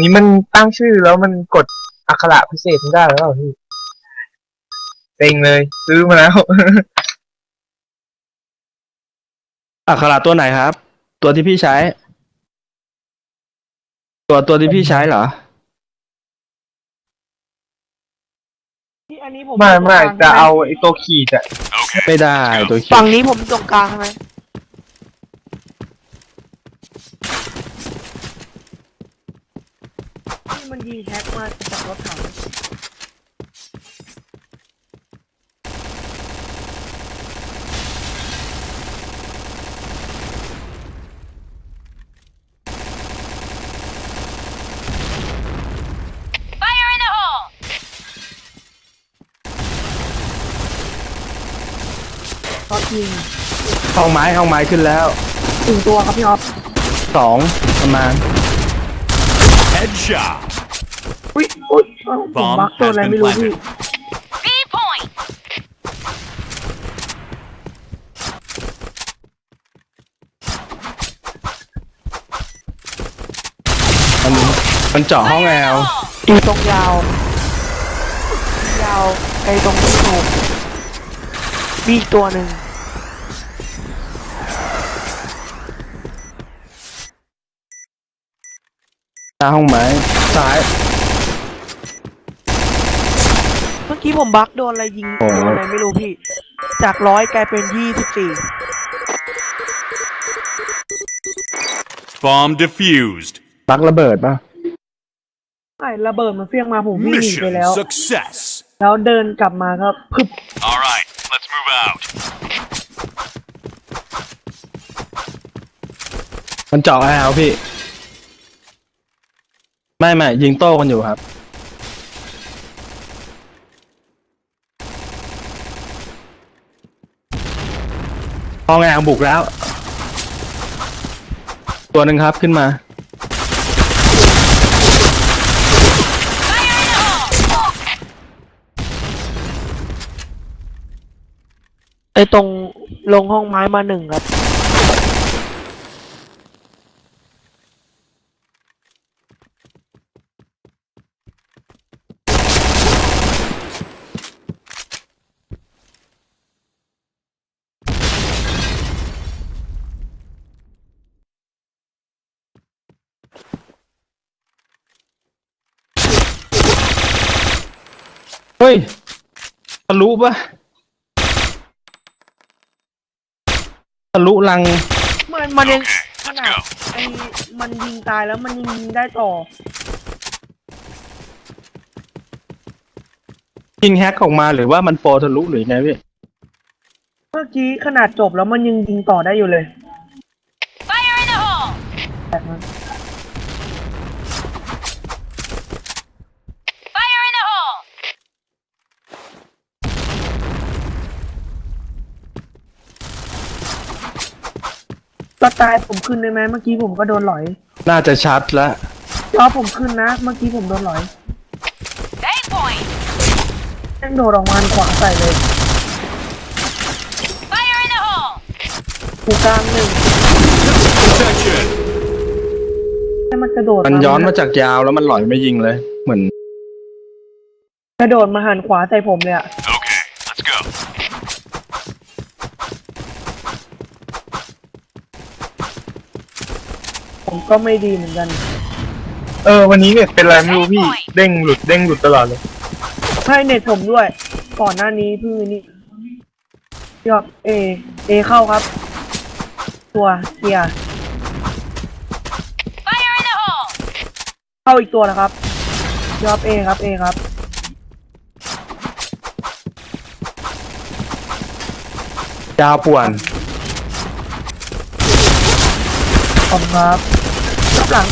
นี่มันตั้งชื่อแล้วมันกดอักขระพิเศษไม่ได้แล้วเหรอพี่เต็งเลย ซื้อมาแล้ว อักขระตัวไหนครับ ตัวที่พี่ใช้ ตัวตัวที่พี่ใช้เหรอ ที่อันนี้ผมไม่ไม่ตรงกลงจะใช่หเอาไอ้ตัวขีดอะไม่ได้ตัวคิดฝั่งนี้ผมตรงกลางใช่ไหม ที่มันยิงแฮกมาจากรถถังก็ยิงห้องไม้ห้องไม้ขึ้นแล้วถึงตัวครับพี่ออฟสองประมาณ Headshot. อุ้ยอุ้ยเอ้าผมบักตัวอะไรไม่รู้พี่มันมันเจาะห้องแอลอยู่ตรงยาว ยาวไอ้ตรงที่ถูกมีอีกตัวหนึ่งหน้าห้องไม้ซ้าย เมื่อ กี้ผมบักโดนอะไรยิงโอ้โดนอะไรไม่รู้พี่ จากร้อยกลายเป็นยี่สิบสี่ Bomb defused. ปักระเบิดป่ะ ไอ้ระเบิดมันเฟี้ยงมาผมวิ่งหนีไป Mission แล้ว success. แล้วเดินกลับมาก็พึบ All right, let's move out. มันเจาะแอลพี่ ไม่ไม่ยิงโต้กันอยู่ครับ ห้องแองบุกแล้ว ตัวหนึ่งครับขึ้นมา ไอตรงลงห้องไม้มาหนึ่งครับ ฮ้ยทะลุปะทะลุรัง มันมันยังข Let's นาด go. ไอ้มันยิงตายแล้วมันยังยิงได้ต่อ ยิงแฮกออกมาหรือว่ามันโปรทะลุหรือไงพี่ เมื่อกี้ขนาดจบแล้วมันยังยิงต่อได้อยู่เลย Fire in the hole! แบบนั้น Fire in the hole! ก็ตายผมขึ้นได้ไหมเมื่อกี้ผมก็โดนหลอยน่าจะชัดแล้วรอผมขึ้นนะ เมื่อกี้ผมโดนหลอย Eight point! แม่งโดดออกมาขวาใส่เลย Fire in the hole! หูกลางหนึ่ง Protection. ให้มันกระโดดมันย้อนมาจากยาวแล้วมันหลอยไม่ยิงเลย เหมือนกระโดดมาหันขวาใส่ผมเลยอะ Okay, let's go. ผมก็ไม่ดีเหมือนกัน เออ วันนี้เนี่ยเป็นไรไม่รู้พี่ เด้งหลุดเด้งหลุดตลอดเลยให้เน็ตผมด้วย ก่อนหน้านี้เพิ่งนี่ยอดเอ เอเข้าครับ ตัวเคลียร์ Fire in the hole! เข้าอีกตัวนะครับ ยอบเอครับเอครับยาวป่วน ขอบคุณครับ รับหลัง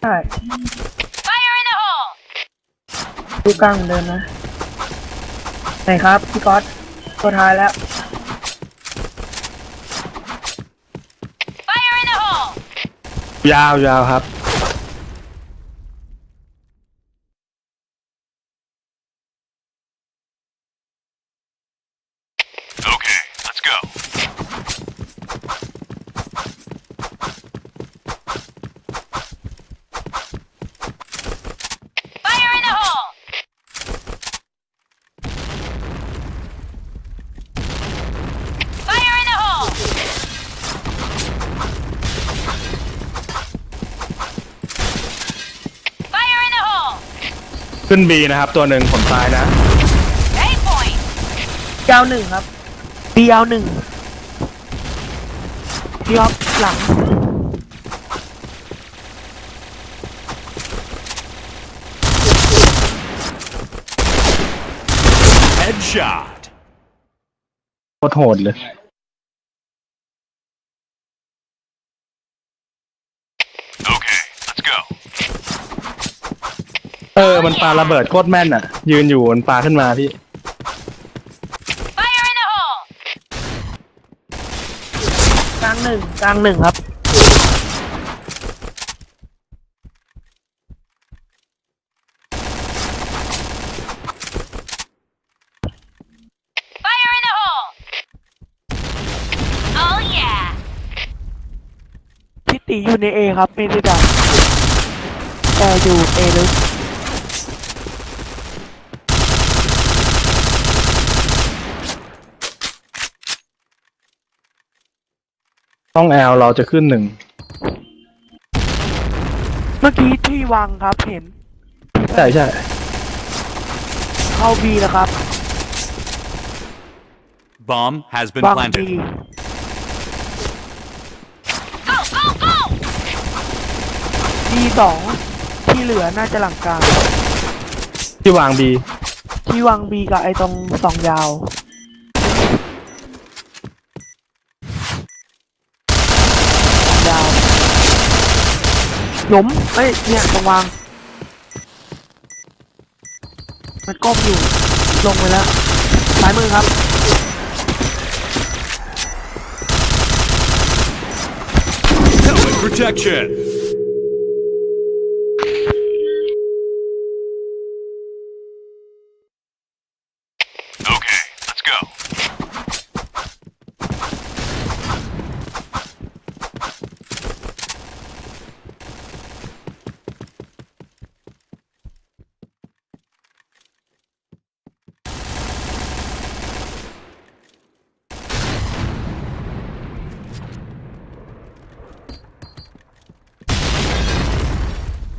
ใช่ Fire in the hole! ดูกลางเหมือนเดิมนะ ไหนครับ พี่ก๊อตตัวท้ายแล้ว Fire in the hole! ยาวยาวครับ Okay, let's go. ขึ้นบีนะครับ ตัวหนึ่งผมตายนะ A point. ยาวหนึ่งครับบียาวหนึ่งพี่ครับหลัง Headshot. โคตรโหดเลย Okay, let's go. เออ มันปาระเบิดโคตรแม่นอะ ยืนอยู่มันปาขึ้นมาพี่ Fire in the hole. กลางหนึ่งกลางหนึ่งครับ Fire in the hole. Oh yeah. พี่ตีอยู่ในเอครับไม่ได้ดับแต่อยู่เอลึก ต้องแอลเราจะขึ้นหนึ่ง เมื่อกี้ที่วางครับเห็นใช่ใช่เข้าบีแล้วครับ Bomb has been วางบี planted. Go go go. บีสองที่เหลือน่าจะหลังกลางที่วางบีที่วางบีกับไอ้ตรงสองยาวสองยาว หยมเอ้ย เนี่ยระวัง มันก้มอยู่ ลงไปแล้ว ซ้ายมือครับ Helmet protection.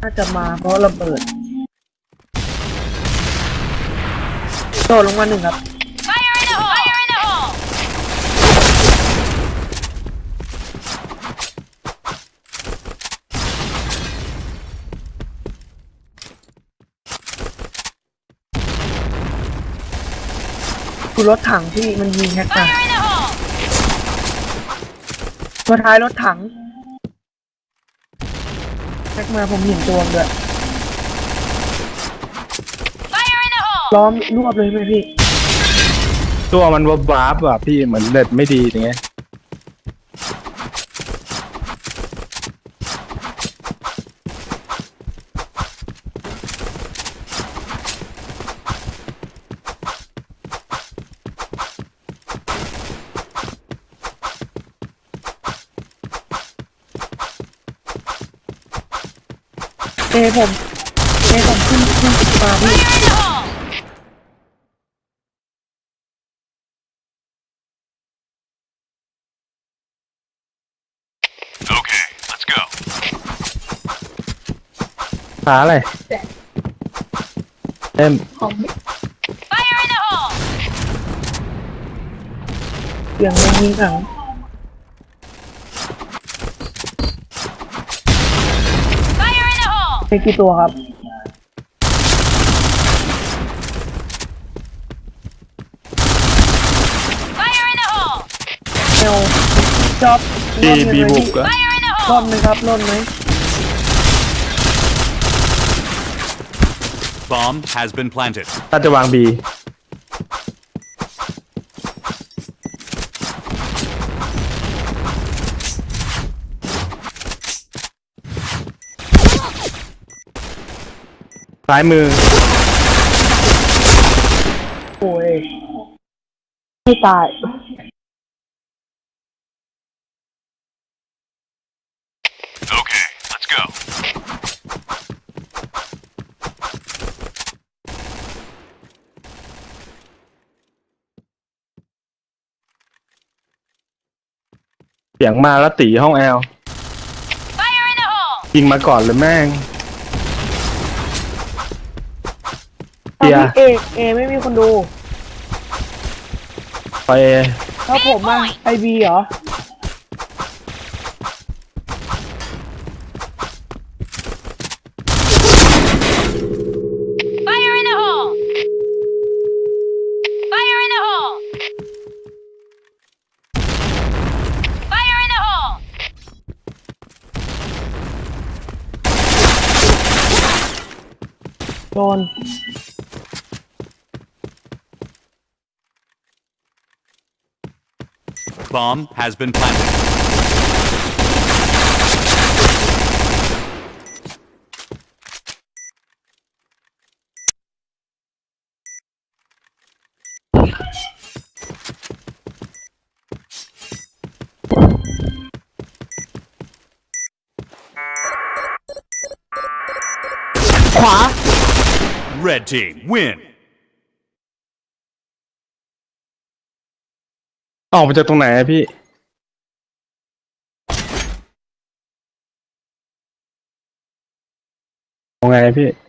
น่าจะมาเพราะระเบิด โดดลงมาหนึ่งครับ Fire in the hole. Fire in the hole. คือรถถังที่มันยิงแฮกมา Fire in the hole. ตัวท้ายรถถัง กมาผมเห็นตัวมันด้วย Fire in the hole. ล้อมรวบเลยไหมพี่ ตัวมันวับวาบอะพี่เหมือนเน็ตไม่ดีอย่างเงี้ย เอผมเอผมขึ้นขึ้นมาพี่ Fire in the hole. Okay, let's go. หาอะไรเอ็ม Fire in the hole. เสียงมันยิงถัง Fire in the hole. เป็นกี่ตัวครับ Fire in the hole. เอลจ็อบบีรอบหนึ่งบีเลยบุกพี่อะ Fire in the รอ hole. บไหมครับรอบไหม Bomb has been planted. ถ้าจะวางบี ซ้ายมือ โอ้ยไม่ตาย Okay, let's go. เสียงมาแล้วตีห้องแอล Fire in the hole. ยิงมาก่อนเลยแม่ง เกียร์เอเอไม่มีคนดู ไปถ้าผมอะไอบีเหรอ Fire in the hole! Fire in the hole! Fire in the hole! โดน Bomb has been planted. Red team, win! ออกมาจากตรงไหนอะพี่ เอาไงพี่